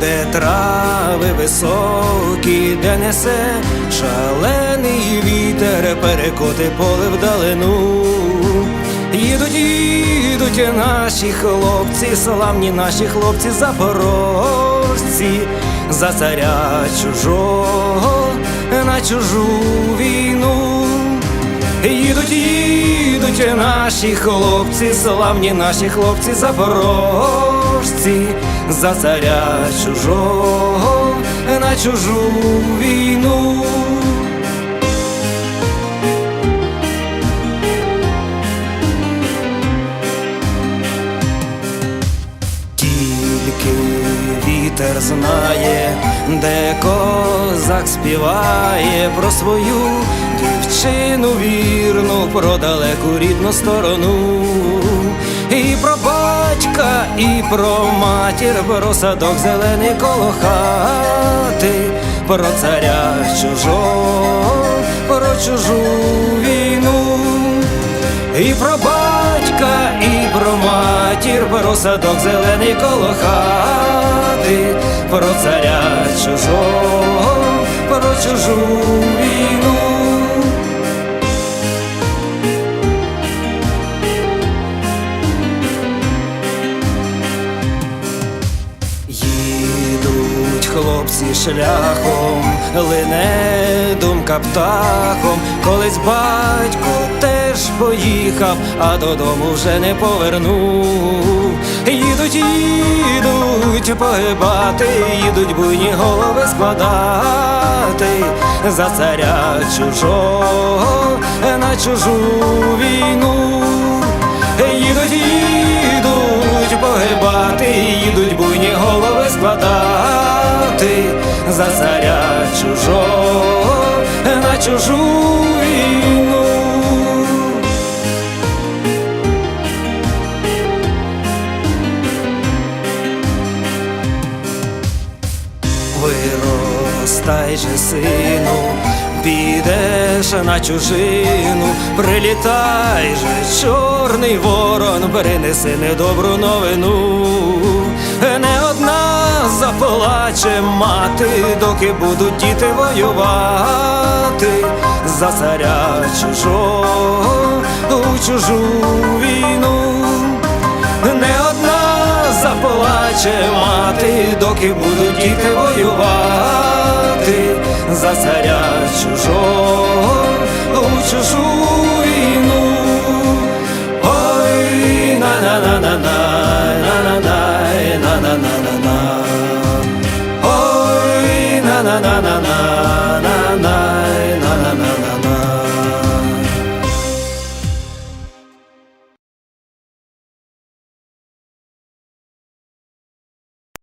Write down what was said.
де трави високі, де несе шалений вітер, перекоти поле вдалину. Їдуть, їдуть наші хлопці, славні наші хлопці запорожці, за царя чужого на чужу війну. Їдуть, їдуть наші хлопці, славні наші хлопці запорожці, за царя чужого на чужу війну. Тільки вітер знає, де козак співає про свою дівчину вірну, про далеку рідну сторону, і про батька, і про матір, про садок зелений коло хати, про царя чужого, про чужу війну. І про батька, і про матір, про садок зелений коло хати, про царя чужого, про чужу хлопці шляхом, лине думка птахом, колись батько теж поїхав, а додому вже не повернув. Їдуть, їдуть погибати, їдуть буйні голови складати за царя чужого на чужу війну. За царя чужого на чужу війну. Виростай же, сину, підеш на чужину, прилітай же, чорний ворон, принеси недобру новину. Не заплаче мати, доки будуть діти воювати за царя чужого у чужу війну. Не одна заплаче мати, доки будуть діти воювати за царя чужого у чужу війну. Ой, на на на на на na na na